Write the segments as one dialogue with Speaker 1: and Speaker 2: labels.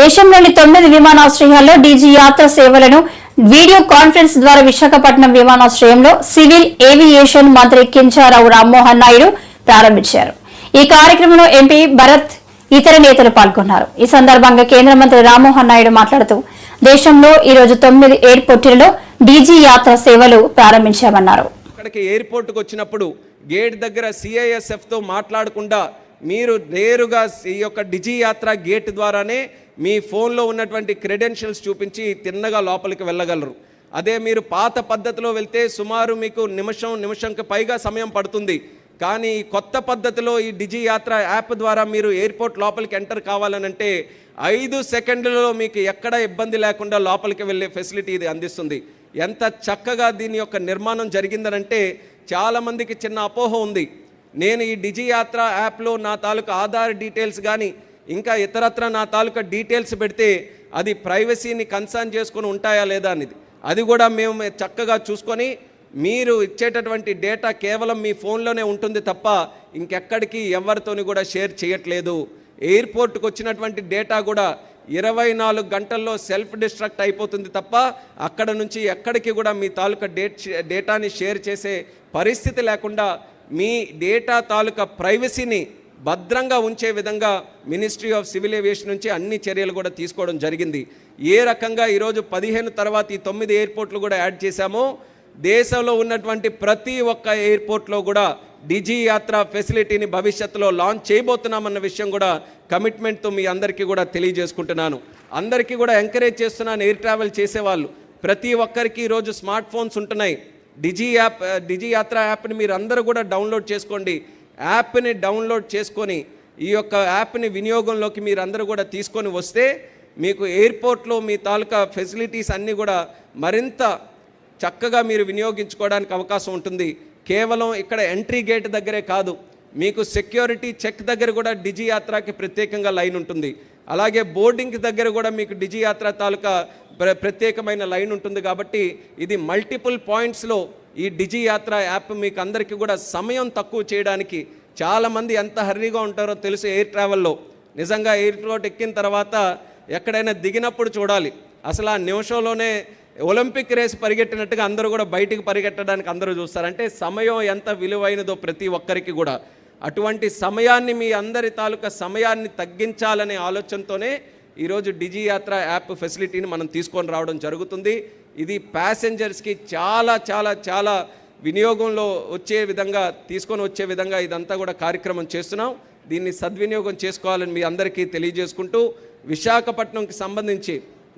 Speaker 1: దేశంలోని తొమ్మిది విమానాశ్రయాల్లో డీజీ యాత్ర సేవలను వీడియో కాన్ఫరెన్స్ ద్వారా విశాఖపట్నం విమానాశ్రయంలో సివిల్ ఏవియేషన్ మంత్రి కించారావు రామ్మోహన్ నాయుడు ప్రారంభించారు. ఈ కార్యక్రమంలో ఎంపీ భరత్ ఇతర నేతలు పాల్గొన్నారు. ఈ సందర్భంగా కేంద్ర మంత్రి రామ్మోహన్ నాయుడు మాట్లాడుతూ దేశంలో ఈ రోజు తొమ్మిది ఎయిర్పోర్టులలో డీజీ యాత్ర సేవలు ప్రారంభించామన్నారు.
Speaker 2: ఎయిర్పోర్ట్ ఎయిర్పోర్ట్కి వచ్చినప్పుడు గేట్ దగ్గర సిఐఎస్ఎఫ్తో మాట్లాడకుండా మీరు నేరుగా ఈ యొక్క డిజీ యాత్ర గేట్ ద్వారానే మీ ఫోన్లో ఉన్నటువంటి క్రెడెన్షియల్స్ చూపించి తిన్నగా లోపలికి వెళ్ళగలరు. అదే మీరు పాత పద్ధతిలో వెళ్తే సుమారు మీకు నిమిషం నిమిషంకి పైగా సమయం పడుతుంది. కానీ ఈ కొత్త పద్ధతిలో ఈ డిజీ యాత్ర యాప్ ద్వారా మీరు ఎయిర్పోర్ట్ లోపలికి ఎంటర్ కావాలనంటే ఐదు సెకండ్లలో మీకు ఎక్కడ ఇబ్బంది లేకుండా లోపలికి వెళ్ళే ఫెసిలిటీ ఇది అందిస్తుంది. ఎంత చక్కగా దీని యొక్క నిర్మాణం జరిగిందనంటే చాలామందికి చిన్న అపోహ ఉంది. నేను ఈ డిజీ యాత్ర యాప్లో నా తాలూకా ఆధార్ డీటెయిల్స్ కానీ ఇంకా ఇతరత్ర నా తాలూకా డీటెయిల్స్ పెడితే అది ప్రైవసీని కన్సర్న్ చేసుకొని ఉంటాయా లేదా అనేది అది కూడా మేము చక్కగా చూసుకొని మీరు ఇచ్చేటటువంటి డేటా కేవలం మీ ఫోన్లోనే ఉంటుంది తప్ప ఇంకెక్కడికి ఎవరితోని కూడా షేర్ చేయట్లేదు. ఎయిర్పోర్ట్కి వచ్చినటువంటి డేటా కూడా ఇరవై నాలుగు గంటల్లో సెల్ఫ్ డిస్ట్రక్ట్ అయిపోతుంది తప్ప అక్కడ నుంచి ఎక్కడికి కూడా మీ తాలూకా డేట్ డేటాని షేర్ చేసే పరిస్థితి లేకుండా మీ డేటా తాలూకా ప్రైవసీని భద్రంగా ఉంచే విధంగా మినిస్ట్రీ ఆఫ్ సివిల్ ఏవియేషన్ నుంచి అన్ని చర్యలు కూడా తీసుకోవడం జరిగింది. ఏ రకంగా ఈరోజు పదిహేను తర్వాత ఈ తొమ్మిది ఎయిర్పోర్ట్లు కూడా యాడ్ చేశామో దేశంలో ఉన్నటువంటి ప్రతి ఒక్క ఎయిర్పోర్ట్లో కూడా డిజీ యాత్ర ఫెసిలిటీని భవిష్యత్తులో లాంచ్ చేయబోతున్నామన్న విషయం కూడా కమిట్మెంట్తో మీ అందరికీ కూడా తెలియజేసుకుంటున్నాను. అందరికీ కూడా ఎంకరేజ్ చేస్తున్నాను ఎయిర్ ట్రావెల్ చేసేవాళ్ళు. ప్రతి ఒక్కరికి ఈరోజు స్మార్ట్ ఫోన్స్ ఉంటున్నాయి. డిజీ యాప్ డిజీ యాత్ర యాప్ని మీరు అందరూ కూడా డౌన్లోడ్ చేసుకోండి. యాప్ని డౌన్లోడ్ చేసుకొని ఈ యొక్క యాప్ని వినియోగంలోకి మీరు అందరూ కూడా తీసుకొని వస్తే మీకు ఎయిర్పోర్ట్లో మీ తాలూకా ఫెసిలిటీస్ అన్నీ కూడా మరింత చక్కగా మీరు వినియోగించుకోవడానికి అవకాశం ఉంటుంది. కేవలం ఇక్కడ ఎంట్రీ గేట్ దగ్గరే కాదు మీకు సెక్యూరిటీ చెక్ దగ్గర కూడా డిజీ యాత్రకి ప్రత్యేకంగా లైన్ ఉంటుంది. అలాగే బోర్డింగ్ దగ్గర కూడా మీకు డిజి యాత్ర తాలూకా ప్ర- ప్రత్యేకమైన లైన్ ఉంటుంది కాబట్టి ఇది మల్టిపుల్ పాయింట్స్లో ఈ డిజీ యాత్ర యాప్ మీకు అందరికీ కూడా సమయం తక్కువ చేయడానికి చాలామంది ఎంత హర్రీగా ఉంటారో తెలుసు ఎయిర్ ట్రావెల్లో. నిజంగా ఎయిర్పోర్ట్ ఎక్కిన తర్వాత ఎక్కడైనా దిగినప్పుడు చూడాలి. అసలు ఆ నిమిషంలోనే ఒలింపిక్ రేస్ పరిగెట్టినట్టుగా అందరూ కూడా బయటికి పరిగెట్టడానికి అందరూ చూస్తారు. అంటే సమయం ఎంత విలువైనదో ప్రతి ఒక్కరికి కూడా. అటువంటి సమయాన్ని మీ అందరి తాలూకా సమయాన్ని తగ్గించాలనే ఆలోచనతోనే ఈరోజు డిజియాత్ర యాప్ ఫెసిలిటీని మనం తీసుకొని రావడం జరుగుతుంది. ఇది ప్యాసింజర్స్కి చాలా చాలా చాలా వినియోగంలో వచ్చే విధంగా తీసుకొని వచ్చే విధంగా ఇదంతా కూడా కార్యక్రమం చేస్తున్నాం. దీన్ని సద్వినియోగం చేసుకోవాలని మీ అందరికీ తెలియజేసుకుంటూ విశాఖపట్నంకి సంబంధించి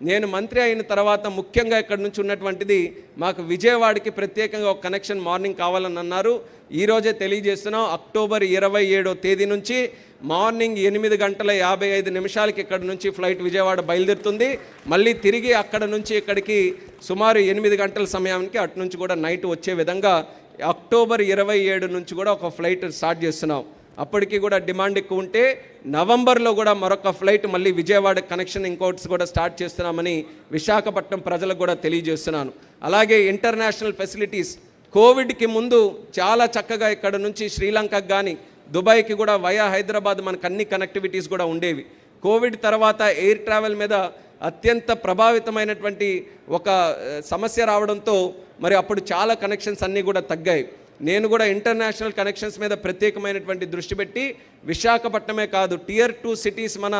Speaker 2: నేను మంత్రి అయిన తర్వాత ముఖ్యంగా ఇక్కడ నుంచి ఉన్నటువంటిది మాకు విజయవాడకి ప్రత్యేకంగా ఒక కనెక్షన్ మార్నింగ్ కావాలని అన్నారు. ఈరోజే తెలియజేస్తున్నాం అక్టోబర్ ఇరవై ఏడో తేదీ నుంచి మార్నింగ్ ఎనిమిది గంటల యాభై ఐదు నిమిషాలకి ఇక్కడ నుంచి ఫ్లైట్ విజయవాడ బయలుదేరుతుంది. మళ్ళీ తిరిగి అక్కడ నుంచి ఇక్కడికి సుమారు ఎనిమిది గంటల సమయానికి అటు నుంచి కూడా నైట్ వచ్చే విధంగా అక్టోబర్ ఇరవై ఏడు నుంచి కూడా ఒక ఫ్లైట్ స్టార్ట్ చేస్తున్నాం. అప్పటికి కూడా డిమాండ్ ఎక్కువ ఉంటే నవంబర్లో కూడా మరొక ఫ్లైట్ మళ్ళీ విజయవాడ కనెక్షన్ ఇంకోట్స్ కూడా స్టార్ట్ చేస్తున్నామని విశాఖపట్నం ప్రజలకు కూడా తెలియజేస్తున్నాను. అలాగే ఇంటర్నేషనల్ ఫెసిలిటీస్ కోవిడ్కి ముందు చాలా చక్కగా ఇక్కడ నుంచి శ్రీలంకకు కానీ దుబాయ్కి కూడా వయా హైదరాబాద్ మనకు అన్ని కనెక్టివిటీస్ కూడా ఉండేవి. కోవిడ్ తర్వాత ఎయిర్ ట్రావెల్ మీద అత్యంత ప్రభావితమైనటువంటి ఒక సమస్య రావడంతో మరి అప్పుడు చాలా కనెక్షన్స్ అన్నీ కూడా తగ్గాయి. నేను కూడా ఇంటర్నేషనల్ కనెక్షన్స్ మీద ప్రత్యేకమైనటువంటి దృష్టి పెట్టి విశాఖపట్నమే కాదు టియర్ టూ సిటీస్ మన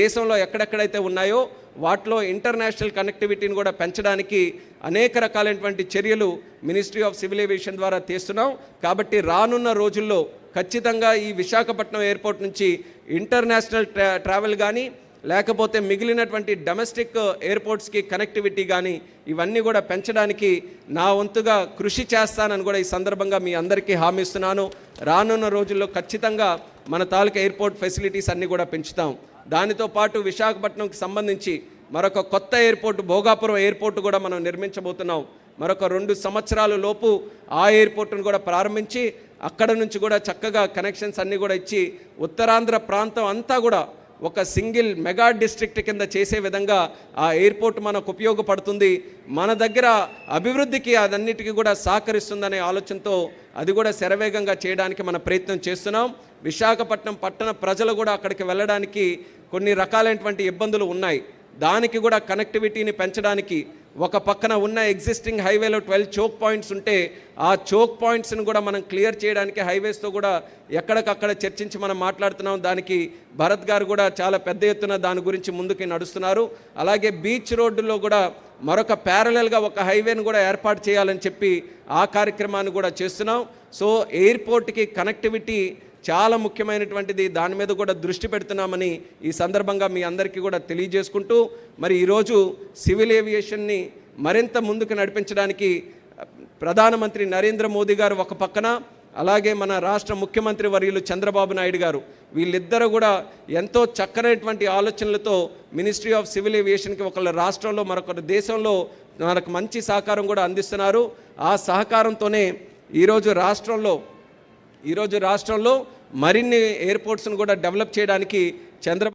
Speaker 2: దేశంలో ఎక్కడెక్కడైతే ఉన్నాయో వాటిలో ఇంటర్నేషనల్ కనెక్టివిటీని కూడా పెంచడానికి అనేక రకాలైనటువంటి చర్యలు మినిస్ట్రీ ఆఫ్ సివిల్ ఏవియేషన్ ద్వారా తీస్తున్నాం. కాబట్టి రానున్న రోజుల్లో ఖచ్చితంగా ఈ విశాఖపట్నం ఎయిర్పోర్ట్ నుంచి ఇంటర్నేషనల్ ట్రా ట్రావెల్ కానీ లేకపోతే మిగిలినటువంటి డొమెస్టిక్ ఎయిర్పోర్ట్స్కి కనెక్టివిటీ కానీ ఇవన్నీ కూడా పెంచడానికి నా వంతుగా కృషి చేస్తానని కూడా ఈ సందర్భంగా మీ అందరికీ హామీ ఇస్తున్నాను. రానున్న రోజుల్లో ఖచ్చితంగా మన తాలూకా ఎయిర్పోర్ట్ ఫెసిలిటీస్ అన్నీ కూడా పెంచుతాం. దానితో పాటు విశాఖపట్నంకి సంబంధించి మరొక కొత్త ఎయిర్పోర్ట్ భోగాపురం ఎయిర్పోర్ట్ కూడా మనం నిర్మించబోతున్నాం. మరొక రెండు సంవత్సరాల లోపు ఆ ఎయిర్పోర్ట్ను కూడా ప్రారంభించి అక్కడ నుంచి కూడా చక్కగా కనెక్షన్స్ అన్నీ కూడా ఇచ్చి ఉత్తరాంధ్ర ప్రాంతం అంతా కూడా ఒక సింగిల్ మెగా డిస్ట్రిక్ట్ కింద చేసే విధంగా ఆ ఎయిర్పోర్ట్ మనకు ఉపయోగపడుతుంది. మన దగ్గర అభివృద్ధికి అదన్నిటికీ కూడా సహకరిస్తుందనే ఆలోచనతో అది కూడా శరవేగంగా చేయడానికి మన ప్రయత్నం చేస్తున్నాం. విశాఖపట్నం పట్టణ ప్రజలు కూడా అక్కడికి వెళ్ళడానికి కొన్ని రకాలైనటువంటి ఇబ్బందులు ఉన్నాయి. దానికి కూడా కనెక్టివిటీని పెంచడానికి ఒక పక్కన ఉన్న ఎగ్జిస్టింగ్ హైవేలో ట్వెల్వ్ చోక్ పాయింట్స్ ఉంటే ఆ చోక్ పాయింట్స్ని కూడా మనం క్లియర్ చేయడానికి హైవేస్తో కూడా ఎక్కడికక్కడ చర్చించి మనం మాట్లాడుతున్నాం. దానికి భరత్ గారు కూడా చాలా పెద్ద ఎత్తున దాని గురించి ముందుకు నడుస్తున్నారు. అలాగే బీచ్ రోడ్డులో కూడా మరొక ప్యారలల్గా ఒక హైవేను కూడా ఏర్పాటు చేయాలని చెప్పి ఆ కార్యక్రమాన్ని కూడా చేస్తున్నాం. సో ఎయిర్పోర్ట్కి కనెక్టివిటీ చాలా ముఖ్యమైనటువంటిది. దాని మీద కూడా దృష్టి పెడుతున్నామని ఈ సందర్భంగా మీ అందరికీ కూడా తెలియజేసుకుంటూ మరి ఈరోజు సివిల్ ఏవియేషన్ని మరింత ముందుకు నడిపించడానికి ప్రధానమంత్రి నరేంద్ర మోదీ గారు ఒక పక్కన అలాగే మన రాష్ట్ర ముఖ్యమంత్రి వర్యులు చంద్రబాబు నాయుడు గారు వీళ్ళిద్దరూ కూడా ఎంతో చక్కనటువంటి ఆలోచనలతో మినిస్ట్రీ ఆఫ్ సివిల్ ఏవియేషన్కి ఒకళ్ళ రాష్ట్రంలో మరొకరి దేశంలో మనకు మంచి సహకారం కూడా అందిస్తున్నారు. ఆ సహకారంతోనే ఈరోజు రాష్ట్రంలో ఈరోజు రాష్ట్రంలో మరిన్ని ఎయిర్పోర్ట్స్ను కూడా డెవలప్ చేయడానికి చంద్ర